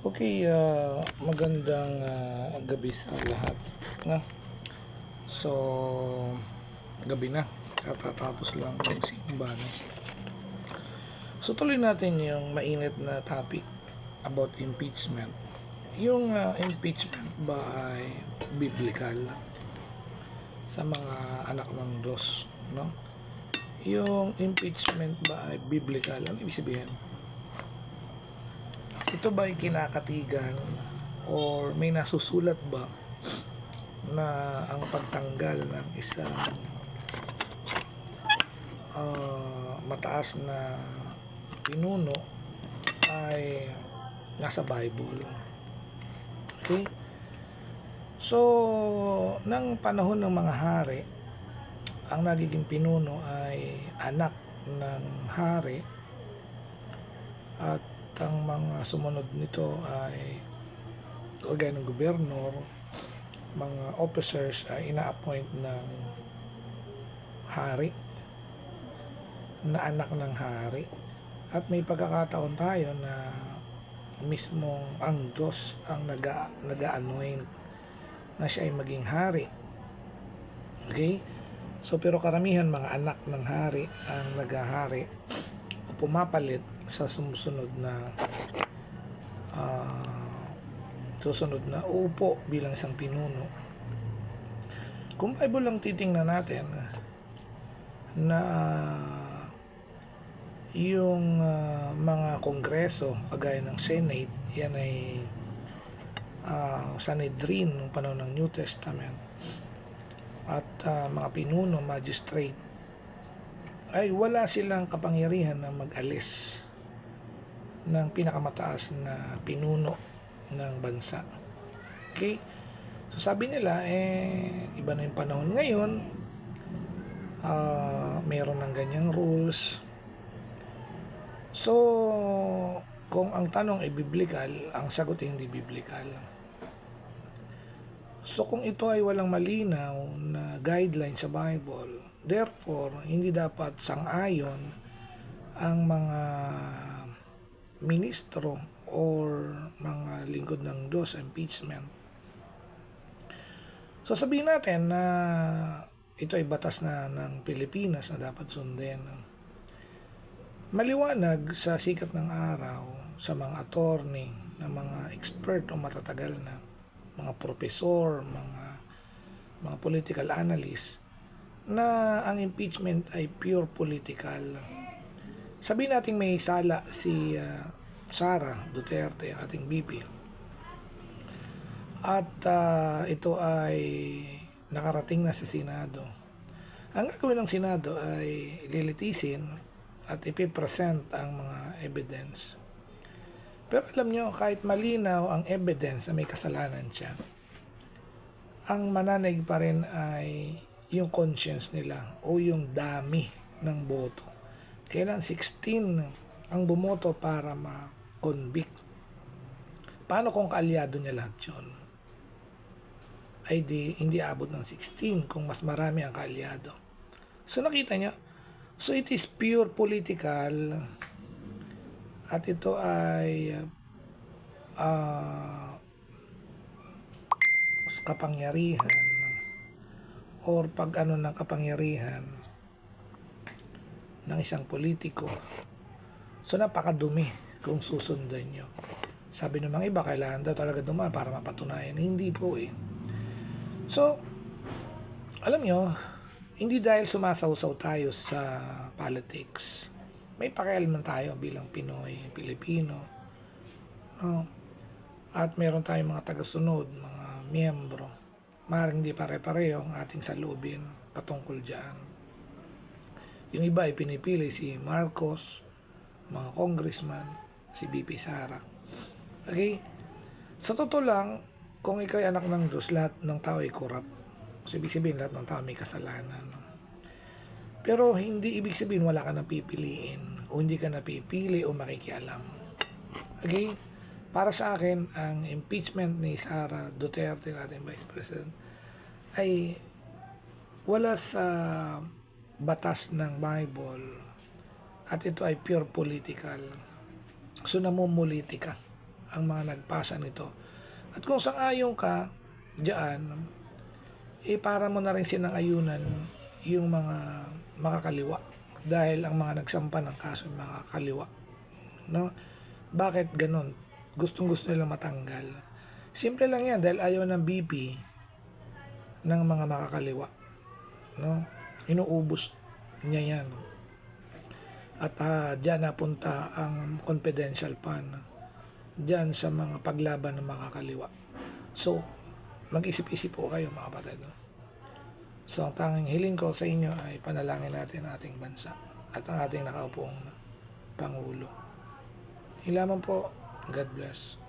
Okay, ah, magandang ah, gabi sa lahat. Na? So, gabi na. Katatapos lang ng simbahan. So, tuloy natin yung mainit na topic about impeachment. Yung ah, impeachment ba ay biblical sa mga anak ng Diyos, no? Yung impeachment ba ay biblical? Ano ibig sabihin? Ito ba ay kinakatigan or may nasusulat ba na ang pagtanggal ng isang ah, mataas na pinuno ay nasa Bible. Okay? So, ng panahon ng mga hari, ang nagiging pinuno ay anak ng hari at ang mga sumunod nito ay kagaya ng gobernur, mga officers ay ina-appoint ng hari na anak ng hari at may pagkakataon tayo na mismong ang Diyos ang naga, naga-anoint na siya ay maging hari. Okay? So pero karamihan mga anak ng hari ang nagahari o pumapalit sa sumusunod na ah, susunod na upo bilang isang pinuno. Kung Bible lang titingnan natin na yung ah, mga kongreso kagaya ng Senate yan ay uh, Sanhedrin ng panahon ng New Testament at ah, mga pinuno, magistrate ay wala silang kapangyarihan na mag-alis ng pinakamataas na pinuno ng bansa. Okay? So sabi nila, eh, iba na yung panahon ngayon, ah meron ng ganyang rules. So, kung ang tanong ay biblical, ang sagot ay hindi biblical. So kung ito ay walang malinaw na guideline sa Bible, therefore hindi dapat sang-ayon ang mga ministro or mga lingkod ng sa impeachment. So sabihin natin na ito ay batas na ng Pilipinas na dapat sundin. Maliwanag sa sikat ng araw sa mga attorney, na mga expert o matatagal na mga profesor, mga mga political analyst na ang impeachment ay pure political. Sabihin natin may sala si uh, Sara Duterte, ang ating BP. At uh, ito ay nakarating na sa Senado. Ang gagawin ng Senado ay lilitisin at ipipresent ang mga evidence. Pero alam nyo, kahit malinaw ang evidence na may kasalanan siya, ang mananig pa rin ay yung conscience nila o yung dami ng boto. Kailan 16 ang bumoto para ma-convict. Paano kung kaalyado niya lahat yun? Ay di, hindi abot ng 16 kung mas marami ang kaalyado. So nakita niya, so it is pure political at ito ay ah kapangyarihan or pag ano ng kapangyarihan ng isang politiko. So napakadumi kung susundan nyo. Sabi ng mga iba, kailangan daw talaga dumaan para mapatunayan. Hindi po eh. So, alam nyo, hindi dahil sumasawsaw tayo sa politics, may pakialaman tayo bilang Pinoy, Pilipino. No? At meron tayong mga tagasunod, mga miyembro. Maring hindi pare-pareho ang ating salubin patungkol dyan. Yung iba ay pinipili si Marcos, mga congressman, si BP Sara. Okay? Sa totoo lang, kung ikaw ay anak ng Diyos, lahat ng tao ay corrupt. So, ibig sabihin, lahat ng tao may kasalanan. Pero hindi ibig sabihin wala ka na pipiliin o hindi ka napipili o makikialam. Okay? Para sa akin, ang impeachment ni Sara Duterte, natin Vice President, ay wala sa batas ng Bible at ito ay pure political. So namumuliti ka ang mga nagpasa nito. At kung sang-ayon ka diyan, eh para mo na rin sinang-ayunan yung mga makakaliwa. Dahil ang mga nagsampa ng kaso ay makakaliwa. No? Bakit ganun? Gustong gusto nila matanggal. Simple lang yan dahil ayaw ng BP ng mga makakaliwa. No? Inuubos niya yan. At uh, dyan napunta ang confidential fund dyan sa mga paglaban ng makakaliwa. So, mag-isip-isip po kayo mga kapatid. So, ang tanging hiling ko sa inyo ay panalangin natin ang ating bansa at ang ating nakaupong Pangulo. Ilaman po, God bless.